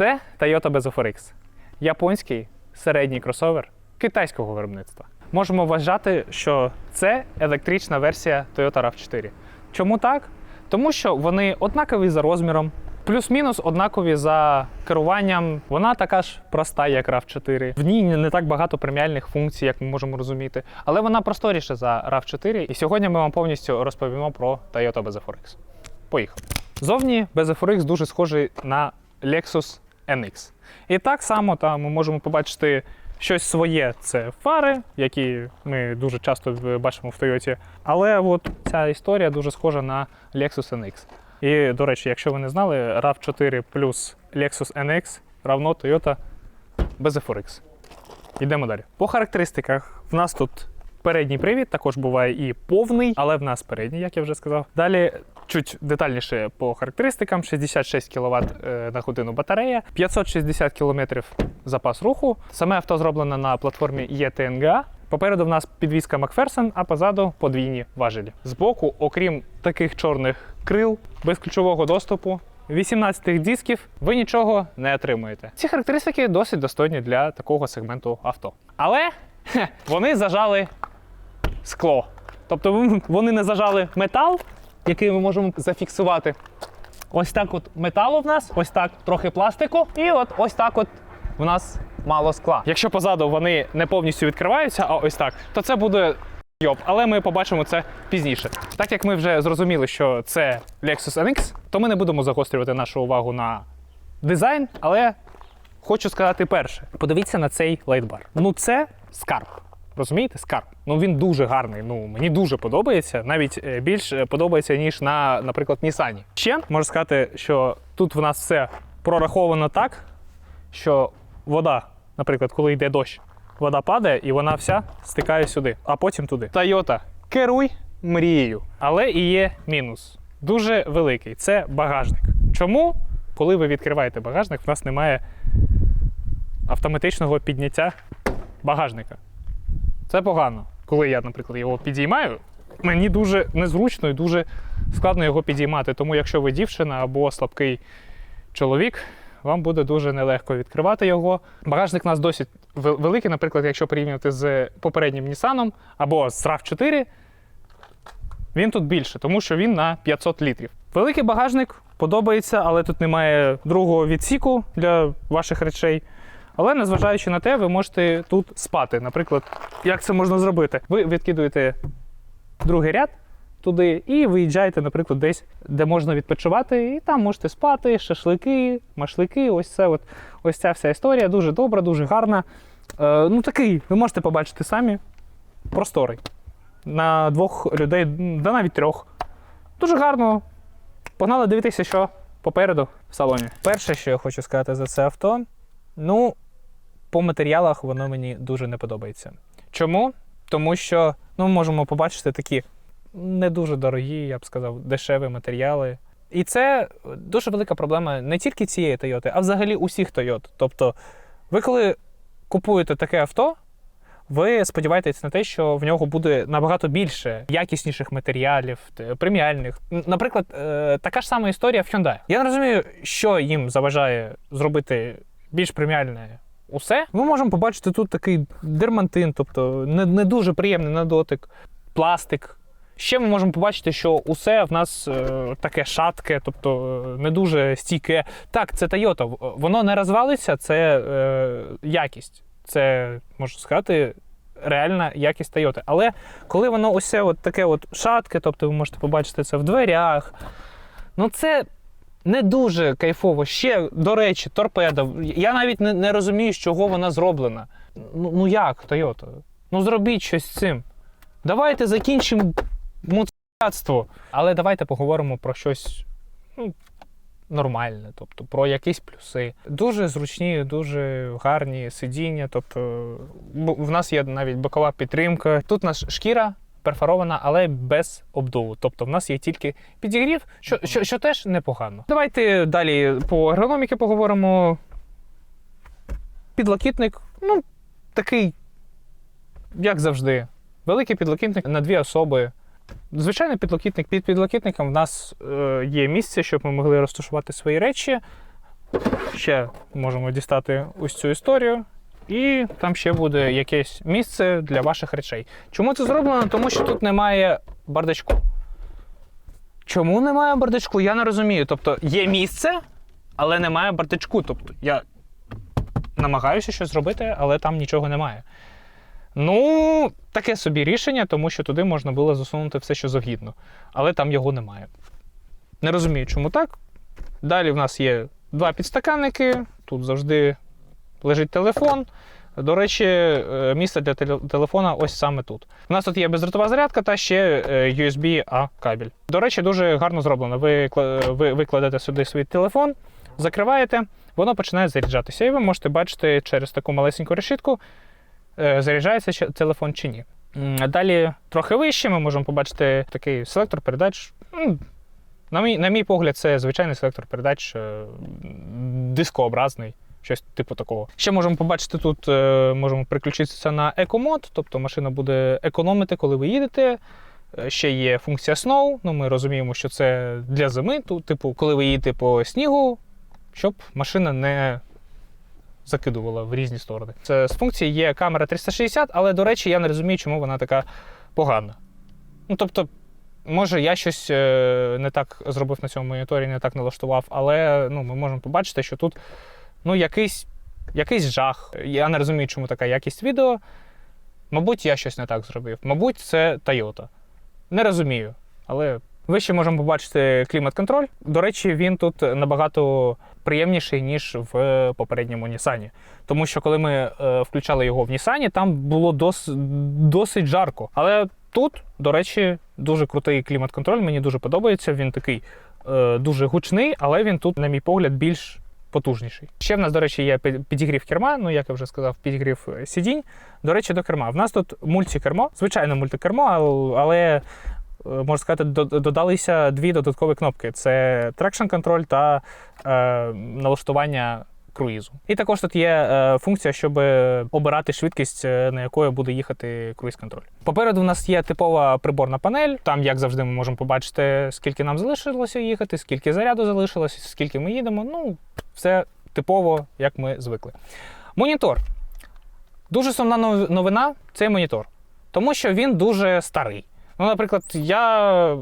Це Toyota BZFRX. Японський середній кросовер китайського виробництва. Можемо вважати, що це електрична версія Toyota RAV4. Чому так? Тому що вони однакові за розміром, плюс-мінус однакові за керуванням. Вона така ж проста, як RAV4. В ній не так багато преміальних функцій, як ми можемо розуміти, але вона просторіша за RAV4. І сьогодні ми вам повністю розповімо про Toyota BZFRX. Поїхали. Зовні BZFRX дуже схожий на Lexus NX. І так само там ми можемо побачити щось своє. Це фари, які ми дуже часто бачимо в Toyota. Але от ця історія дуже схожа на Lexus NX. І, до речі, якщо ви не знали, RAV4 плюс Lexus NX равно Toyota BZFRX. Йдемо далі. По характеристиках в нас тут передній привід, також буває і повний, але в нас передній, як я вже сказав. Далі чуть детальніше по характеристикам: 66 кВт на годину батарея, 560 км запас руху. Саме авто зроблено на платформі ETNGA. Попереду в нас підвізка Макферсон, а позаду подвійні важелі. Збоку, окрім таких чорних крил, без ключового доступу, 18 дисків, ви нічого не отримуєте. Ці характеристики досить достойні для такого сегменту авто. Але хе, вони зажали скло. Тобто вони не зажали метал, який ми можемо зафіксувати. Ось так от металу в нас, ось так трохи пластику, і от ось так от в нас мало скла. Якщо позаду вони не повністю відкриваються, а ось так, то це буде йоп, але ми побачимо це пізніше. Так як ми вже зрозуміли, що це Lexus NX, то ми не будемо загострювати нашу увагу на дизайн, але хочу сказати перше: подивіться на цей лайтбар. Ну, це скарб. Розумієте, скарб. Ну він дуже гарний. Ну мені дуже подобається. Навіть е, більш е, подобається ніж на, наприклад, Нісані. Ще можу сказати, що тут в нас все прораховано так, що вода, наприклад, коли йде дощ, вода падає і вона вся стикає сюди, а потім туди. Toyota, керуй мрією. Але і є мінус. Дуже великий. Це багажник. Чому? Коли ви відкриваєте багажник, в нас немає автоматичного підняття багажника. Це погано. Коли я, наприклад, його підіймаю, мені дуже незручно і дуже складно його підіймати. Тому якщо ви дівчина або слабкий чоловік, вам буде дуже нелегко відкривати його. Багажник у нас досить великий, наприклад, якщо порівнювати з попереднім Nissan або з RAV4, він тут більше, тому що він на 500 літрів. Великий багажник подобається, але тут немає другого відсіку для ваших речей. Але незважаючи на те, ви можете тут спати. Наприклад, як це можна зробити? Ви відкидуєте другий ряд туди і виїжджаєте, наприклад, десь, де можна відпочивати, і там можете спати, шашлики, машлики. Ось це от, ось ця вся історія дуже добра, дуже гарна. Е, ну такий, ви можете побачити самі, просторий. На двох людей, да навіть трьох. Дуже гарно. Погнали дивитися, що попереду в салоні. Перше, що я хочу сказати за це авто, ну, по матеріалах воно мені дуже не подобається. Чому? Тому що ну, ми можемо побачити такі не дуже дорогі, я б сказав, дешеві матеріали. І це дуже велика проблема не тільки цієї Toyota, а взагалі усіх Toyota. Тобто, ви коли купуєте таке авто, ви сподіваєтесь на те, що в нього буде набагато більше якісніших матеріалів, преміальних. Наприклад, е, така ж сама історія в Hyundai. Я не розумію, що їм заважає зробити більш преміальне усе. Ми можемо побачити тут такий дермантин, тобто не, не дуже приємний на дотик, пластик. Ще ми можемо побачити, що усе в нас е, таке шатке, тобто е, не дуже стійке. Так, це Toyota, воно не розвалиться, це е, якість. Це, можна сказати, реальна якість Toyota. Але коли воно усе от таке от шатке, тобто ви можете побачити це в дверях, ну це не дуже кайфово. Ще, до речі, торпеда. Я навіть не, не розумію, з чого вона зроблена. Ну, ну як, Toyota? Ну зробіть щось з цим. Давайте закінчимо муцацтво. Але давайте поговоримо про щось ну, нормальне, тобто про якісь плюси. Дуже зручні, дуже гарні сидіння. Тобто, в нас є навіть бокова підтримка. Тут у шкіра. Перфорована, але без обдуву. Тобто в нас є тільки підігрів, що, що, що теж непогано. Давайте далі по ергономіки поговоримо. Підлокітник, ну, такий, як завжди, великий підлокітник на дві особи. Звичайний підлокітник. Під підлокітником в нас е, є місце, щоб ми могли розташувати свої речі. Ще можемо дістати ось цю історію. І там ще буде якесь місце для ваших речей. Чому це зроблено? Тому що тут немає бардачку. Чому немає бардачку? Я не розумію. Тобто є місце, але немає бардачку. Тобто я намагаюся щось зробити, але там нічого немає. Ну, таке собі рішення, тому що туди можна було засунути все, що завгідно. Але там його немає. Не розумію, чому так. Далі в нас є два підстаканники. Тут завжди лежить телефон. До речі, е, місце для телефона ось саме тут. У нас тут є бездротова зарядка та ще е, USB-A кабель. До речі, дуже гарно зроблено. Ви, ви, ви кладете сюди свій телефон, закриваєте, воно починає заряджатися. І ви можете бачити через таку малесеньку решітку, е, заряджається телефон чи ні. Далі трохи вище ми можемо побачити такий селектор передач. На мій, на мій погляд, це звичайний селектор передач, дискообразний, щось типу такого. Ще можемо побачити тут, е, можемо переключитися на екомод, тобто машина буде економити, коли ви їдете. Е, Ще є функція Snow. Ну, ми розуміємо, що це для зими. Тут, типу, коли ви їдете по снігу, щоб машина не закидувала в різні сторони. Це з функції є камера 360, але, до речі, я не розумію, чому вона така погана. Ну, тобто, може, я щось е, не так зробив на цьому моніторі, не так налаштував, але ну, ми можемо побачити, що тут ну, якийсь, якийсь жах. Я не розумію, чому така якість відео. Мабуть, я щось не так зробив. Мабуть, це Toyota. Не розумію. Але вище можемо побачити клімат-контроль. До речі, він тут набагато приємніший, ніж в попередньому Нісані. Тому що коли ми е, включали його в Нісані, там було дос, досить жарко. Але тут, до речі, дуже крутий клімат-контроль. Мені дуже подобається. Він такий е, дуже гучний, але він тут, на мій погляд, більш потужніший. Ще в нас, до речі, є підігрів керма. Ну, як я вже сказав, підігрів е, сидінь. До речі, до керма. В нас тут мультикермо, звичайно, мультикермо, ал- але. е, Можна сказати, додалися дві додаткові кнопки: це Traction Control та е, налаштування круїзу. І також тут є е, функція, щоб обирати швидкість, е, на якою буде їхати круїз-контроль. Попереду в нас є типова приборна панель. Там, як завжди, ми можемо побачити, скільки нам залишилося їхати, скільки заряду залишилося, скільки ми їдемо. Ну, все типово, як ми звикли. Монітор. Дуже сумна новина цей монітор, тому що він дуже старий. Ну, наприклад, я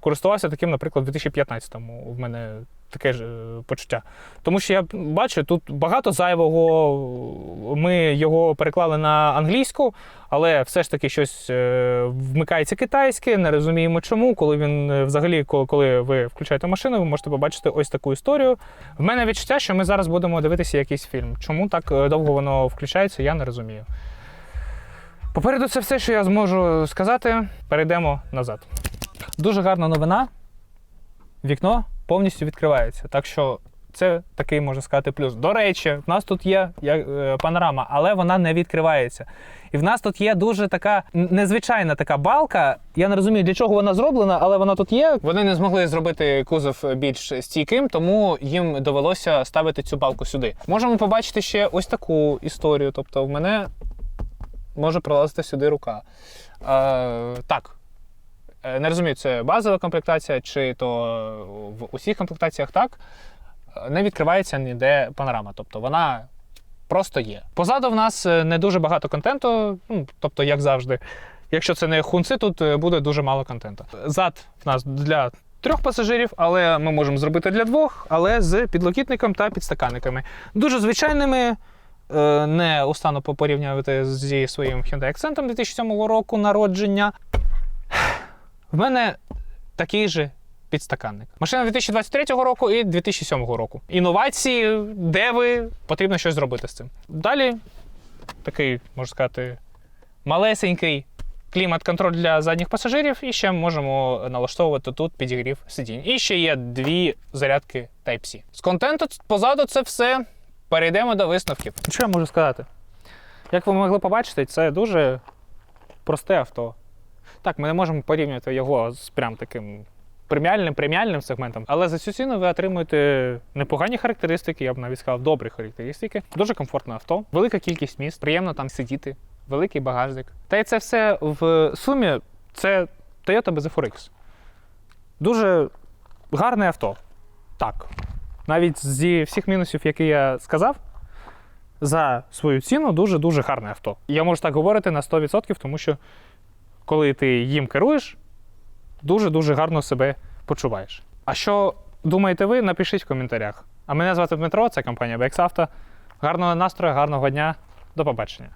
користувався таким, наприклад, у 2015-му. В мене таке ж е, почуття. Тому що я бачу, тут багато зайвого. Ми його переклали на англійську, але все ж таки щось е, вмикається китайське, не розуміємо чому. Коли він е, взагалі, коли- ви включаєте машину, ви можете побачити ось таку історію. В мене відчуття, що ми зараз будемо дивитися якийсь фільм. Чому так довго воно включається, я не розумію. Попереду це все, що я зможу сказати. Перейдемо назад. Дуже гарна новина. Вікно повністю відкривається. Так що це такий, можна сказати, плюс. До речі, в нас тут є е, панорама, але вона не відкривається. І в нас тут є дуже така незвичайна така балка. Я не розумію, для чого вона зроблена, але вона тут є. Вони не змогли зробити кузов більш стійким, тому їм довелося ставити цю балку сюди. Можемо побачити ще ось таку історію. Тобто, в мене може пролазити сюди рука. Е, так. Е, Не розумію, це базова комплектація, чи то в усіх комплектаціях так. Не відкривається ніде панорама. Тобто вона просто є. Позаду в нас е, не дуже багато контенту, ну, тобто, як завжди. Якщо це не хунци, тут е, буде дуже мало контенту. Зад в нас для трьох пасажирів, але ми можемо зробити для двох, але з підлокітником та підстаканниками. Дуже звичайними. Не устану порівнювати зі своїм Hyundai Accent 2007 року народження. В мене такий же підстаканник. Машина 2023 року і 2007 року. Інновації, де ви, потрібно щось зробити з цим. Далі такий, можна сказати, малесенький клімат-контроль для задніх пасажирів, і ще можемо налаштовувати тут підігрів сидінь. І ще є дві зарядки Type-C. З контенту позаду це все. Перейдемо до висновків. Що я можу сказати? Як ви могли побачити, це дуже просте авто. Так, ми не можемо порівнювати його з прям таким преміальним преміальним сегментом, але за цю ціну ви отримуєте непогані характеристики, я б навіть сказав, добрі характеристики. Дуже комфортне авто, велика кількість місць, приємно там сидіти, великий багажник. Та й це все в сумі це Toyota BZ4X. Дуже гарне авто. Так. навіть зі всіх мінусів, які я сказав, за свою ціну дуже-дуже гарне авто. Я можу так говорити на 100%, тому що коли ти їм керуєш, дуже-дуже гарно себе почуваєш. А що думаєте ви, напишіть в коментарях. А мене звати Дмитро, це компанія BXAuto. Гарного настрою, гарного дня. До побачення.